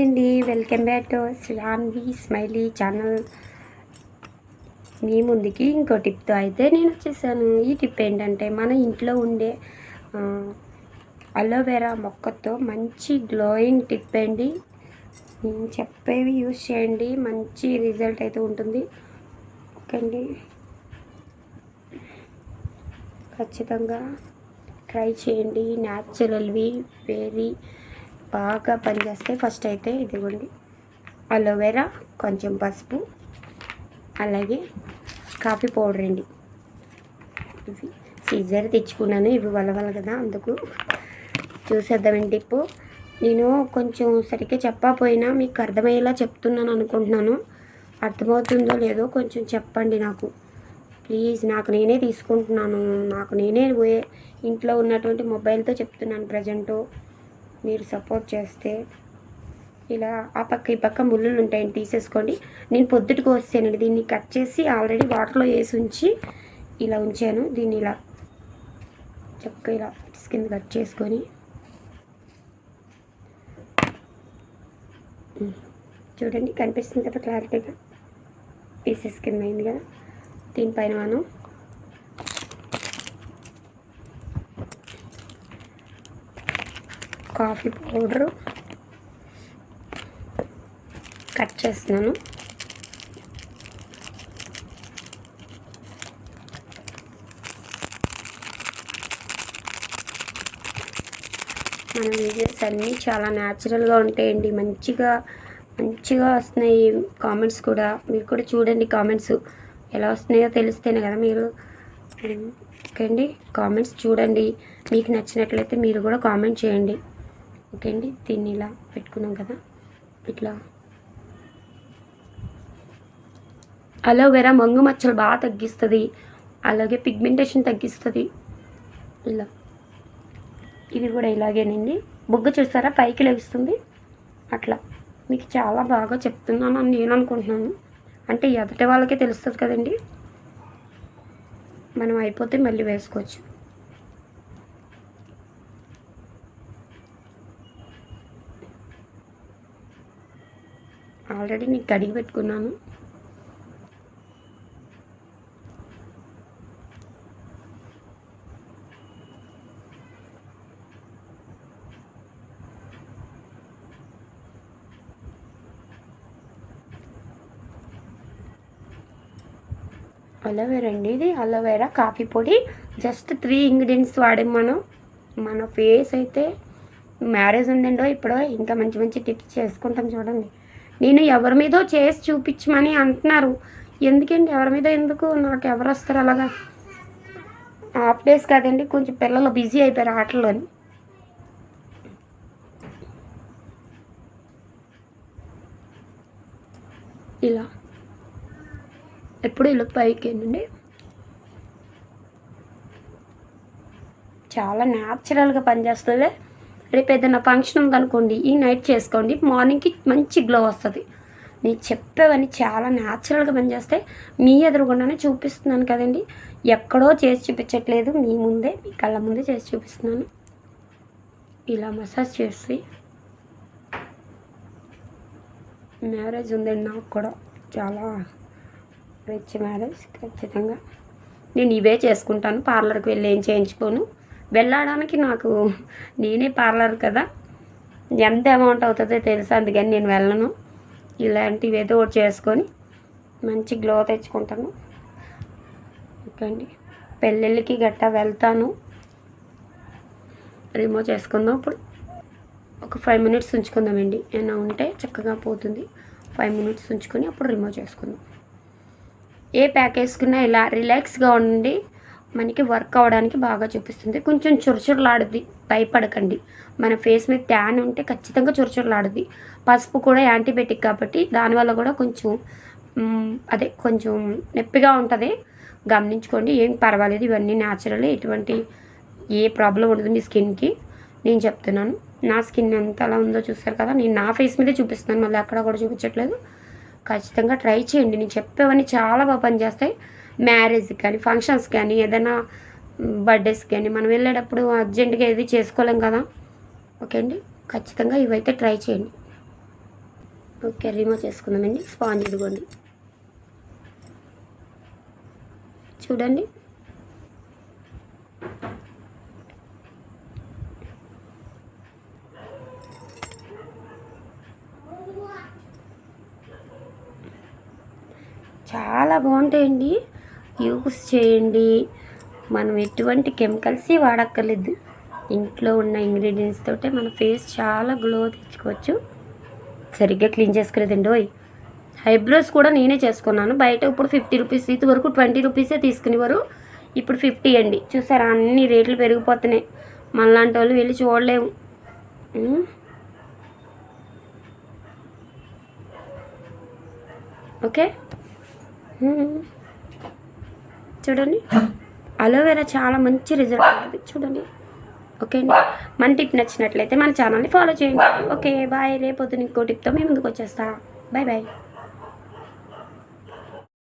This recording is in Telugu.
అండి welcome back to Shranvi smiley channel. మీ ముందుకి ఇంకో టిప్తో అయితే నేను వచ్చేసాను. ఈ టిప్ ఏంటంటే మన ఇంట్లో ఉండే అలోవెరా మొక్కతో మంచి గ్లోయింగ్ టిప్ అండి. నేను చెప్పేవి యూజ్ చేయండి మంచి రిజల్ట్ అయితే ఉంటుంది. ఓకే అండి ఖచ్చితంగా ట్రై చేయండి. న్యాచురల్వి వెరీ బాగా పనిచేస్తాయి ఫస్ట్ అయితే ఇదిగోండి అలోవెరా కొంచెం పసుపు అలాగే కాఫీ పౌడర్ అండి. ఇవి సీజర్ తెచ్చుకున్నాను ఇవి వలవల కదా అందుకు చూసేద్దామండి టిప్పు నేను కొంచెం సరిగ్గా చెప్పకపోయినా మీకు అర్థమయ్యేలా చెప్తున్నాను అనుకుంటున్నాను. అర్థమవుతుందో లేదో కొంచెం చెప్పండి నాకు. ప్లీజ్ నాకు నేనే తీసుకుంటున్నాను. నాకు నేనే పోయే ఇంట్లో ఉన్నటువంటి మొబైల్తో చెప్తున్నాను ప్రజెంటు. మీరు సపోర్ట్ చేస్తే ఇలా ఆ పక్క ఈ పక్క ముళ్ళులు ఉంటాయని తీసేసుకోండి. నేను పొద్దుటికి వస్తానండి దీన్ని కట్ చేసి ఆల్రెడీ వాటర్లో వేసి ఉంచి ఇలా ఉంచాను. దీన్ని ఇలా చక్కగా ఇలా కింద కట్ చేసుకొని. చూడండి కనిపిస్తుంది కదా క్లారిటీగా పీసెస్ కింద అయింది కదా. దీనిపైన మనం కాఫీ పౌడరు కట్ చేస్తున్నాను. మన వీడియోస్ అన్నీ చాలా న్యాచురల్గా ఉంటాయండి. మంచిగా మంచిగా వస్తున్నాయి కామెంట్స్ కూడా. మీరు కూడా చూడండి కామెంట్స్. ఎలా వస్తున్నాయో తెలిస్తేనే కదా మీరు ఓకే అండి కామెంట్స్ చూడండి. మీకు నచ్చినట్లయితే మీరు కూడా కామెంట్ చేయండి. ఓకే అండి దీన్ని ఇలా పెట్టుకున్నాం కదా. ఇట్లా. అలోవెరా మంగు మచ్చలు బాగా తగ్గిస్తుంది. అలాగే పిగ్మెంటేషన్ తగ్గిస్తుంది. ఇలా. ఇది కూడా ఇలాగేనండి. బొగ్గు చూసారా పైకి లభిస్తుంది అట్లా. మీకు చాలా బాగా చెప్తున్నాను అని నేను అనుకుంటున్నాను. అంటే ఎదటి వాళ్ళకే తెలుస్తుంది కదండి. మనం అయిపోతే మళ్ళీ వేసుకోవచ్చు. ఆల్రెడీ నీకు కడిగి పెట్టుకున్నాను. అలోవేరా అండి ఇది అలోవేరా కాఫీ పొడి. జస్ట్ త్రీ ఇంగ్రీడియంట్స్ వాడే మనం. మన ఫేస్ అయితే మ్యారేజ్ ఉందండో ఇప్పుడో ఇంకా మంచి మంచి టిప్స్ చేసుకుంటాం చూడండి. నేను ఎవరి మీదో చేసి చూపించమని అంటున్నారు. ఎందుకండి? ఎవరి మీద ఎందుకు? నాకు ఎవరు వస్తారు అలాగా? హాఫ్ డేస్ కాదండి. కొంచెం పిల్లలు బిజీ అయిపోయారు ఆటల్లోని. ఇలా. ఎప్పుడు ఇలా పైకి అండి చాలా న్యాచురల్గా పనిచేస్తుంది రేపు ఏదైనా ఫంక్షన్ ఉందనుకోండి ఈ నైట్ చేసుకోండి మార్నింగ్కి మంచి గ్లో వస్తుంది. నేను చెప్పేవన్నీ చాలా న్యాచురల్గా పనిచేస్తాయి. మీ ఎదురుగుండానే చూపిస్తున్నాను కదండి. ఎక్కడో చేసి చూపించట్లేదు మీ ముందే మీ కళ్ళ ముందే చేసి చూపిస్తున్నాను. ఇలా మసాజ్ చేసి మ్యారేజ్ ఉందండి నాకు కూడా. చాలా రిచ్ మ్యారేజ్ ఖచ్చితంగా. నేను ఇవే చేసుకుంటాను. పార్లర్కి వెళ్ళి ఏం చేయించుకోను. వెళ్ళడానికి నాకు నేనే పార్లర్ కదా. ఎంత అమౌంట్ అవుతుందో తెలుసు అందుకని నేను వెళ్ళను. ఇలాంటివి ఏదో ఒకటి చేసుకొని మంచి గ్లో తెచ్చుకుంటాను. ఓకే అండి పెళ్ళిళ్ళకి గట్టా వెళ్తాను. రిమూవ్ చేసుకుందాం ఇప్పుడు. ఒక ఫైవ్ మినిట్స్ ఉంచుకుందామండి. ఏమైనా ఉంటే చక్కగా పోతుంది. ఫైవ్ మినిట్స్ ఉంచుకొని అప్పుడు రిమూవ్ చేసుకుందాం. ఏ ప్యాక్ వేసుకున్నా ఇలా రిలాక్స్గా ఉండి మనకి వర్క్ అవ్వడానికి బాగా చూపిస్తుంది. కొంచెం చురచురలాడుద్ది. భయపడకండి. మన ఫేస్ మీద ట్యాన్ ఉంటే ఖచ్చితంగా చురచురలాడుద్ది. పసుపు కూడా యాంటీబయాటిక్ కాబట్టి దానివల్ల కూడా కొంచెం అదే కొంచెం నొప్పిగా ఉంటుంది. గమనించుకోండి. ఏం పర్వాలేదు. ఇవన్నీ న్యాచురల్ ఎటువంటి ఏ ప్రాబ్లం ఉండదు మీ స్కిన్కి నేను చెప్తున్నాను. నా స్కిన్ ఎంత అలా ఉందో చూస్తారు కదా? నేను నా ఫేస్ మీదే చూపిస్తున్నాను. మళ్ళీ అక్కడ కూడా చూపించట్లేదు. ఖచ్చితంగా ట్రై చేయండి. నేను చెప్పేవన్నీ చాలా బాగా పనిచేస్తాయి. మ్యారేజ్ కానీ ఫంక్షన్స్ కానీ ఏదైనా బర్త్డేస్ కానీ మనం వెళ్ళేటప్పుడు అర్జెంటుగా ఏది చేసుకోలేం కదా. ఓకే అండి? ఖచ్చితంగా ఇవైతే ట్రై చేయండి. ఓకే రిమూవ్ చేసుకుందామండి స్పాంజ్ ఇదిగోండి. చూడండి. చాలా బాగుంటాయండి. యూస్ చేయండి. మనం ఎటువంటి కెమికల్స్ వాడక్కర్లేదు. ఇంట్లో ఉన్న ఇంగ్రీడియంట్స్ తోటే మన ఫేస్ చాలా గ్లో తెచ్చుకోవచ్చు. సరిగ్గా క్లీన్ చేసుకోలేదండి. ఓయ్ ఐబ్రోస్ కూడా నేనే చేసుకున్నాను. బయట ఇప్పుడు ఫిఫ్టీ రూపీస్ ఇది వరకు ట్వంటీ రూపీసే తీసుకునేవారు. ఇప్పుడు ఫిఫ్టీ అండి. చూసారా అన్ని రేట్లు పెరిగిపోతున్నాయి. మనలాంటి వాళ్ళు వెళ్ళి చూడలేము. ఓకే? చూడండి. అలోవెరా చాలా మంచి రిజల్ట్ ఉంటుంది చూడండి. ఓకే అండి. మన టిప్ నచ్చినట్లయితే మన ఛానల్ని ఫాలో చేయండి. ఓకే బాయ్ రేపొద్దున ఇంకో టిప్తో మేము ముందుకు వచ్చేస్తాం. Bye bye